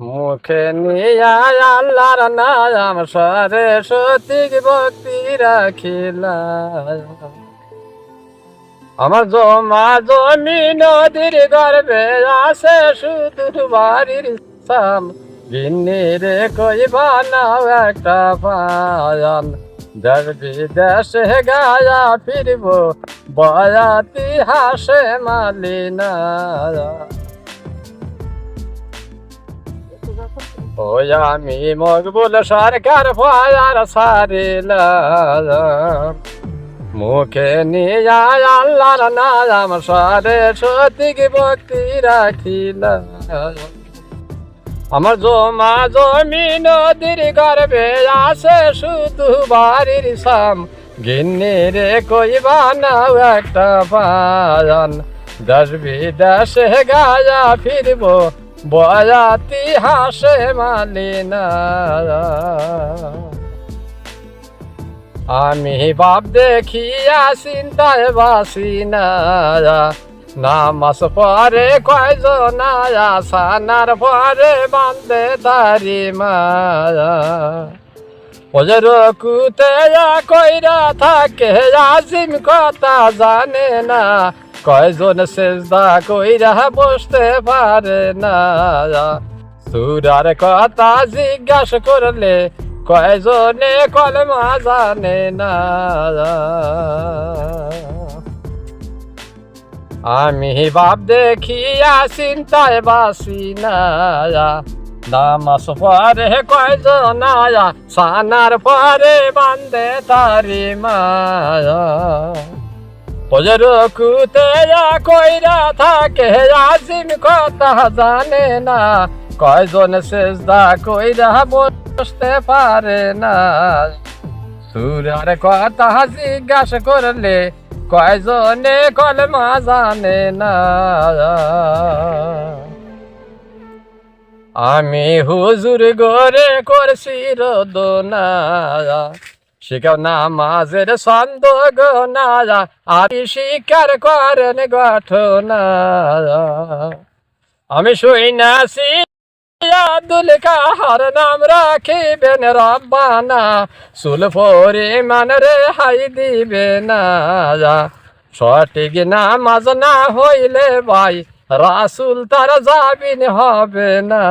মুখে নিয়া আল্লাহর নাম সরে সতিক ভক্তি রাখিলা আমার জমা জমি নদীর গর্বে আছে শুধু বাড়ির সাম গিন্নি রে কই বানাও একটা পায়ান দেশ বিদেশে গায়া ফিরব, বয়াতি হাসে মালিনা। ওই আমি মকবুল সরকার, ফায়ার সারিলাম। মুখে নিয়ে আল্লাহর নাম সরে, সতিক ভক্তি রাখিলাম। আমার জমা জমি নদীর গর্বে আছে, শুধু বাড়ির সাম গিন্নি রে, কই বানাও একটা পায়ান দেশ বিদেশে গায়া ফিরব বয়াতি হাসে মালিনা। আমি বাপ দেখিয়া চিন্তায় বাসি না নামাজ পরে কয়জন সানার পরে বান্ধে দারি মায়া ওজের কুতে কইরা থাকে, আজিম কথা জানে না। কয়জন সেজদা কইরা বসতে পারে না? সুরার কথা জিজ্ঞাসা করলে কয়জনে কলমা জানে না? আমি বাপ দেখিয়া চিন্তায় বাসি না। নামাজ পরে কয়জন সানার পরে বান্দে তারি মায়া। ওজের কুতে কইরা থাকে, আজিম কথা জানে না। কয়জন সেজদা কইরা বসতে পারে না। সুরার কথা জিজ্ঞাসা করলে কয়জনে কলমা জানে না। আমি হুজুর গরে করছি রোদনা। শিখাও নামাজের ছন্দ গোনা আমি স্বীকার করেন গঠনা আমি শুই নাছি আব্দুল কাহার নাম রাখিবেন রব্বানা সুল পরিমাণ রে হাই দিবে না সঠিক নামাজ না হইলে ভাই, রাসুল তার জাবিন হবে না।